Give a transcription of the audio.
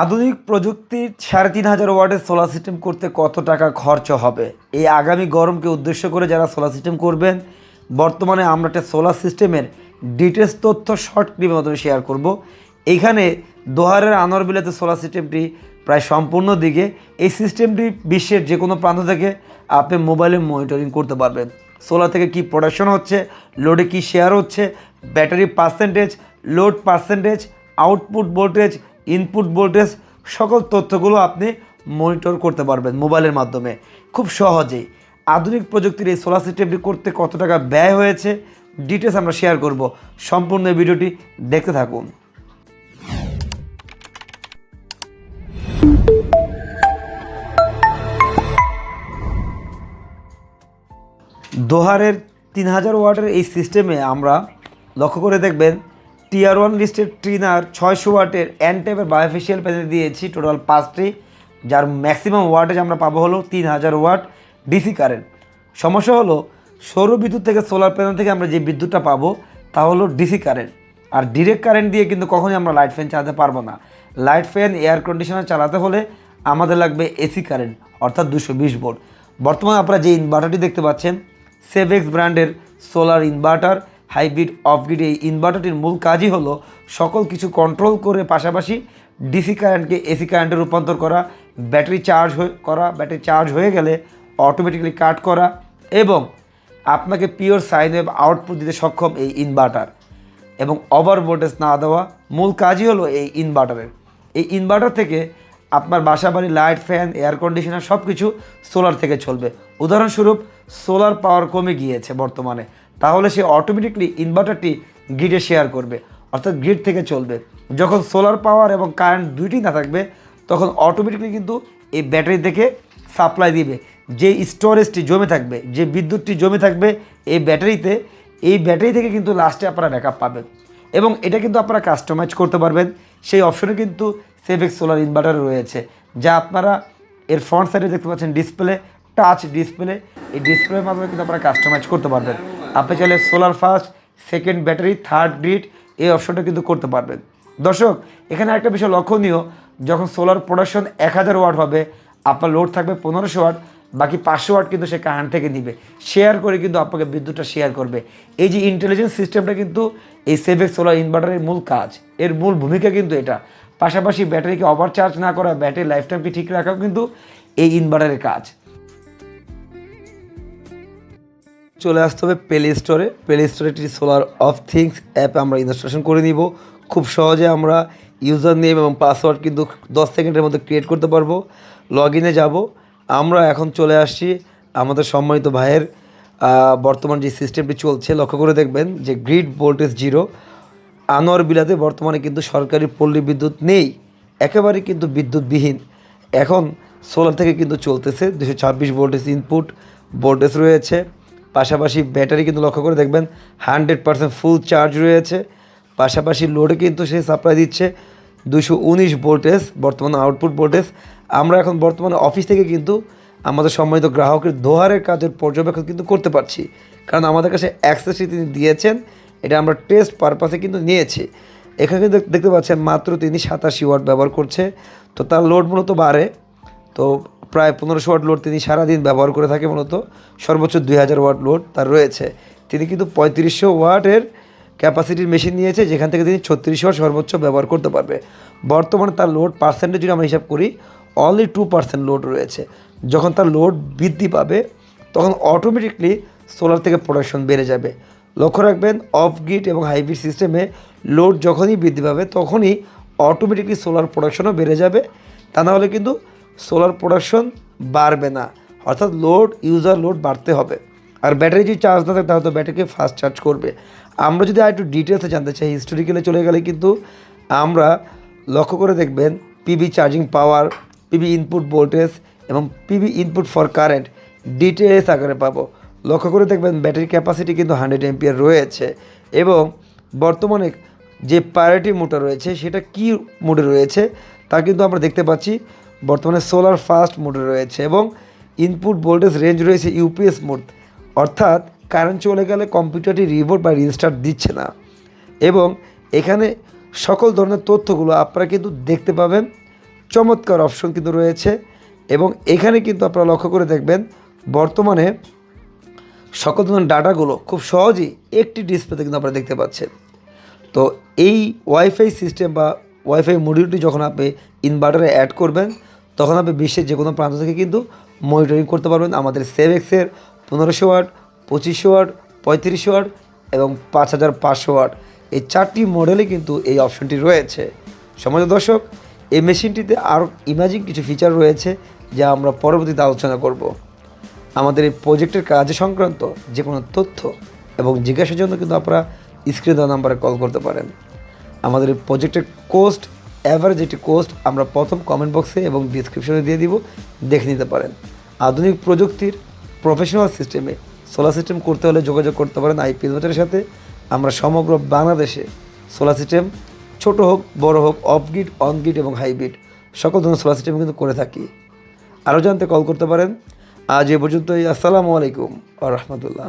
আধুনিক প্রযুক্তির সাড়ে তিন হাজার ওয়াটের সোলার সিস্টেম করতে কত টাকা খরচ হবে? এই আগামী গরমকে উদ্দেশ্য করে যারা সোলার সিস্টেম করবেন, বর্তমানে আমরা একটা সোলার সিস্টেমের ডিটেলস তথ্য শর্ট ক্লিপের মাধ্যমে শেয়ার করব। এখানে দোহারের আনোয়ারবিলাতে সোলার সিস্টেমটি প্রায় সম্পূর্ণ দিকে। এই সিস্টেমটি বিশ্বের যে কোনো প্রান্ত থেকে আপনি মোবাইলে মনিটরিং করতে পারবেন। সোলার থেকে কি প্রোডাকশন হচ্ছে লোডে কি শেয়ার হচ্ছে battery percentage load percentage output voltage input voltage সকল তথ্যগুলো আপনি মনিটর করতে পারবেন মোবাইলের মাধ্যমে। খুব সহজেই। আধুনিক প্রযুক্তির এই সোলার সিস্টেমটি করতে কত টাকা ব্যয় হয়েছে ডিটেলস আমরা শেয়ার করব। সম্পূর্ণ ভিডিওটি দেখতে থাকুন। দোহারের তিন হাজার ওয়াটের এই সিস্টেমে আমরা লক্ষ্য করে দেখবেন টিয়ার ওয়ান লিস্টের ট্রিনার ছয়শো ওয়াটের অ্যান টাইপের বায়োফেশিয়াল প্যানেল দিয়েছি টোটাল পাঁচটি। যার ম্যাক্সিমাম ওয়াটেজ আমরা পাবো হলো তিন হাজার ওয়াট ডিসি কারেন্ট সমস্যা হলো, সৌর বিদ্যুৎ থেকে সোলার প্যানেল থেকে আমরা যে বিদ্যুৎটা পাবো, তা হলো ডিসি কারেন্ট আর ডিরেক্ট কারেন্ট দিয়ে কিন্তু কখনোই আমরা লাইট ফ্যান চালাতে পারব না। লাইট ফ্যান এয়ার কন্ডিশনার চালাতে হলে আমাদের লাগবে এসি কারেন্ট অর্থাৎ দুশো বিশ ভোল্ট বর্তমানে আপনারা যে ইনভার্টারটি দেখতে পাচ্ছেন সেভেক্স ব্র্যান্ডের সোলার ইনভার্টার হাইব্রিড অফগ্রিড এই ইনভার্টারটির মূল কাজই হলো সকল কিছু কন্ট্রোল করে পাশাপাশি ডিসি কারেন্টকে এসি কারেন্টে রূপান্তর করা ব্যাটারি চার্জ হয়ে করা ব্যাটারি চার্জ হয়ে গেলে অটোমেটিক্যালি কাট করা এবং আপনাকে পিওর সাইন আউটপুট দিতে সক্ষম এই ইনভার্টার এবং ওভার ভোল্টেজ না দেওয়া মূল কাজই হলো এই ইনভার্টারের এই ইনভার্টার থেকে আপনার বাসা বাড়ি লাইট ফ্যান এয়ার কন্ডিশনার সব কিছু সোলার থেকে চলবে। উদাহরণস্বরূপ সোলার পাওয়ার কমে গিয়েছে বর্তমানে। তাহলে সে অটোমেটিকলি ইনভার্টারটি গ্রিডে শেয়ার করবে, অর্থাৎ গ্রিড থেকে চলবে। যখন সোলার পাওয়ার এবং কারেন্ট দুইটি না থাকবে, তখন অটোমেটিকলি কিন্তু এই ব্যাটারি থেকে সাপ্লাই দিবে। যে স্টোরেজটি জমে থাকবে, যে বিদ্যুৎটি জমে থাকবে, এই ব্যাটারিতে এই ব্যাটারি থেকে কিন্তু লাস্টে আপনারা ব্যাকআপ পাবেন। এবং এটা কিন্তু আপনারা কাস্টমাইজ করতে পারবেন। সেই অপশনে কিন্তু সেভেক্স সোলার ইনভার্টার রয়েছে, যা আপনারা এর ফ্রন্ট সাইডে দেখতে পাচ্ছেন ডিসপ্লে টাচ ডিসপ্লে এই ডিসপ্লের মাধ্যমে কিন্তু আপনারা কাস্টমাইজ করতে পারবেন। আপনি চাইলে solar first second battery third grid এই অপশনটা কিন্তু করতে পারবেন। দর্শক, এখানে একটা বিষয় লক্ষণীয়, যখন সোলার প্রোডাকশন এক হাজার ওয়াট হবে, আপনার লোড থাকবে পনেরোশো ওয়াট বাকি পাঁচশো ওয়াট কিন্তু সে কারেন্ট থেকে নিবে। শেয়ার করে কিন্তু আপনাকে বিদ্যুৎটা শেয়ার করবে। এই যে ইন্টেলিজেন্স সিস্টেমটা কিন্তু এই সেভেক সোলার ইনভার্টারের মূল কাজ। এর মূল ভূমিকা কিন্তু এটা। পাশাপাশি ব্যাটারিকে ওভার চার্জ না করা ব্যাটারি লাইফ টাইমকে ঠিক রাখাও কিন্তু এই ইনভার্টারের কাজ। চলে আসতে হবে প্লে স্টোরে প্লে স্টোরে একটি সোলার অফ থিংস অ্যাপ আমরা ইনস্টলেশন করে নিব। খুব সহজে আমরা ইউজার নেম এবং পাসওয়ার্ড কিন্তু দশ সেকেন্ডের মধ্যে ক্রিয়েট করতে পারব। লগ ইনে যাব। আমরা এখন চলে আসছি আমাদের সম্মানিত ভাইয়ের বর্তমান যে সিস্টেমটি চলছে, লক্ষ্য করে দেখবেন যে গ্রিড ভোল্টেজ জিরো আনোয়ার বিলাতে বর্তমানে কিন্তু সরকারি পল্লী বিদ্যুৎ নেই। একেবারে কিন্তু বিদ্যুৎবিহীন। এখন সোলার থেকে কিন্তু চলতেছে। দুশো ছাব্বিশ ভোল্টেজ ইনপুট ভোল্টেজ রয়েছে। পাশাপাশি ব্যাটারি কিন্তু লক্ষ্য করে দেখবেন হান্ড্রেড পার্সেন্ট ফুল চার্জ রয়েছে। পাশাপাশি লোডে কিন্তু সে সাপ্লাই দিচ্ছে দুশো উনিশ ভোল্টেজ, বর্তমানে আউটপুট ভোল্টেজ। আমরা এখন বর্তমানে অফিস থেকে কিন্তু আমাদের সম্মানিত গ্রাহকের দোহারের কাজের পর্যবেক্ষণ কিন্তু করতে পারছি। কারণ আমাদের কাছে অ্যাক্সেসটি তিনি দিয়েছেন, এটা আমরা টেস্ট পারপাসে কিন্তু নিয়েছি। এখানে কিন্তু দেখতে পাচ্ছেন মাত্র তিনি সাতাশি ওয়াট ব্যবহার করছে। তো তার লোড মূলত বাড়ে। তো প্রায় পনেরোশো ওয়াট লোড তিনি সারাদিন ব্যবহার করে থাকে মূলত। সর্বোচ্চ দুই হাজার ওয়াট লোড তার রয়েছে। তিনি কিন্তু পঁয়ত্রিশশো ওয়াটের ক্যাপাসিটির মেশিন নিয়েছে, যেখান থেকে তিনি ছত্রিশশো ওয়াট সর্বোচ্চ ব্যবহার করতে পারবে। বর্তমানে তার লোড পার্সেন্টেজ যদি আমরা হিসাব করি অনলি টু পার্সেন্ট লোড রয়েছে। যখন তার লোড বৃদ্ধি পাবে, তখন অটোমেটিকলি সোলার থেকে প্রোডাকশন বেড়ে যাবে। লক্ষ্য রাখবেন অফ গ্রিড এবং হাইব্রিড সিস্টেমে লোড যখনই বৃদ্ধি পাবে, তখনই অটোমেটিকলি সোলার প্রোডাকশনও বেড়ে যাবে। তা না হলে কিন্তু সোলার প্রোডাকশন বাড়বে না। অর্থাৎ লোড ইউজার লোড বাড়তে হবে। আর ব্যাটারি যদি চার্জ না থাকে, তাহলে তো ব্যাটারিকে ফাস্ট চার্জ করবে। আমরা যদি আর একটু ডিটেলসে জানতে চাই হিস্টোরিক্যালে চলে গেলে কিন্তু আমরা লক্ষ্য করে দেখবেন PB charging power PB input voltage এবং PB input for current details আকারে পাবো। লক্ষ্য করে দেখবেন ব্যাটারি ক্যাপাসিটি কিন্তু হান্ড্রেড এমপিয়ার রয়েছে এবং বর্তমানে যে প্রায়োরিটি মোটর রয়েছে, সেটা কি মোডে রয়েছে, তা কিন্তু আমরা দেখতে পাচ্ছি। বর্তমানে সোলার ফাস্ট মোডে রয়েছে এবং ইনপুট ভোল্টেজ রেঞ্জ রয়েছে ইউপিএস মোড অর্থাৎ কারেন্ট চলে গেলে কম্পিউটারটি রিবোট বা রিস্টার্ট দিচ্ছে না। এবং এখানে সকল ধরনের তথ্যগুলো আপনারা কিন্তু দেখতে পাবেন। চমৎকার অপশন কিন্তু রয়েছে এবং এখানে কিন্তু আপনারা লক্ষ্য করে দেখবেন, বর্তমানে সকল ধরনের ডাটাগুলো খুব সহজেই একটি ডিসপ্লেতে কিন্তু আপনারা দেখতে পাচ্ছেন। তো এই ওয়াইফাই সিস্টেম বা ওয়াইফাই মডিউলটি যখন আপনি ইনভার্টারে অ্যাড করবেন তখন আপনি বিশ্বের যে কোনো প্রান্ত থেকে কিন্তু মনিটরিং করতে পারবেন। আমাদের সেভেক্সের পনেরোশো ওয়াট, পঁচিশশো ওয়াট, পঁয়ত্রিশশো ওয়াট এবং পাঁচ হাজার পাঁচশো ওয়াট। এই চারটি মডেলে কিন্তু এই অপশনটি রয়েছে। সমাজ দর্শক, এই মেশিনটিতে আরও ইমাজিং কিছু ফিচার রয়েছে যা আমরা পরবর্তীতে আলোচনা করব। আমাদের এই প্রজেক্টের কাজ সংক্রান্ত যে কোনো তথ্য এবং জিজ্ঞাসার জন্য কিন্তু আপনারা স্ক্রিন দেওয়া নাম্বারে কল করতে পারেন। আমাদের এই প্রজেক্টের কোস্ট অ্যাভারেজ একটি কোস্ট আমরা প্রথম কমেন্ট বক্সে এবং ডিসক্রিপশনে দিয়ে দিব, দেখে নিতে পারেন। আধুনিক প্রযুক্তির প্রফেশনাল সিস্টেমে সোলার সিস্টেম করতে হলে যোগাযোগ করতে পারেন আইপিএস মিটারের সাথে। আমরা সমগ্র বাংলাদেশে সোলার সিস্টেম ছোট হোক, বড় হোক অফ গ্রিড অন গ্রিড এবং হাইব্রিড সকল ধরনের সোলার সিস্টেম কিন্তু করে থাকি। আরও জানতে কল করতে পারেন। আজ এ পর্যন্তই, আসসালামু আলাইকুম আ রহমতুল্লাহ।